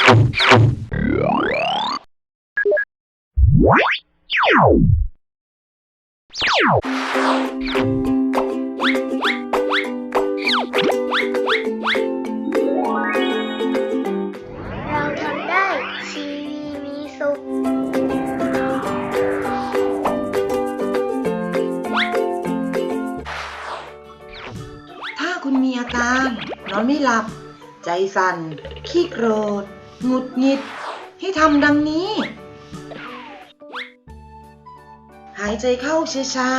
เราทำได้ชีวีมีสุข ถ้าคุณมีอาการ นอนไม่หลับ ใจสั่น ขี้โกรธ หงุดหงิด ให้ทำดังนี้ หายใจเข้าช้า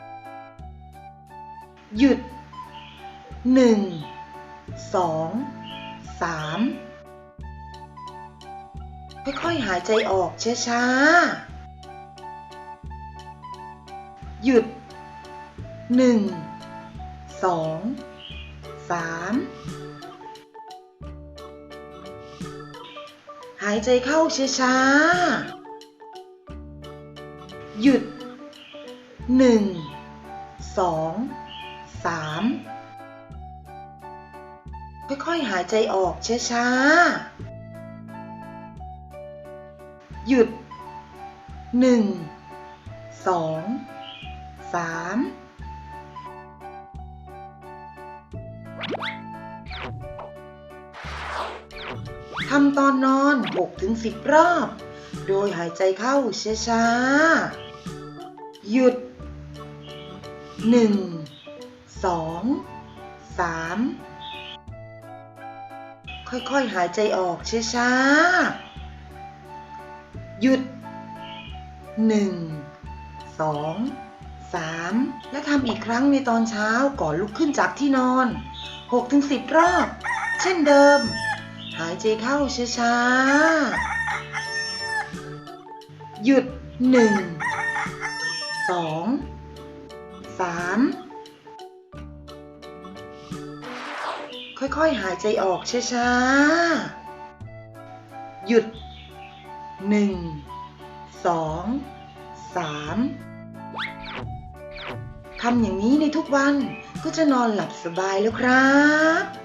ๆ หยุดหนึ่งสองสามค่อยๆหายใจออกช้าๆ หยุดหนึ่งสองสาม หายใจเข้าช้าๆ หยุดหนึ่งสองสามค่อยๆ หายใจออกช้าๆ หยุดหนึ่งสองสาม ทำตอนนอน 6-10 รอบ โดยหายใจเข้าช้าๆ หยุด 1 2 3 ค่อยๆ หายใจออกช้าๆ หยุด 1 2 3 และทำอีกครั้งในตอนเช้าก่อนลุกขึ้นจากที่นอน 6-10 รอบ เช่นเดิมายใจเข้าช้าๆ หยุดหนึ่งสองสามค่อยๆ หายใจออกช้าๆ หยุดหนึ่งสองสามทำอย่างนี้ในทุกวันก็จะนอนหลับสบายแล้วครับ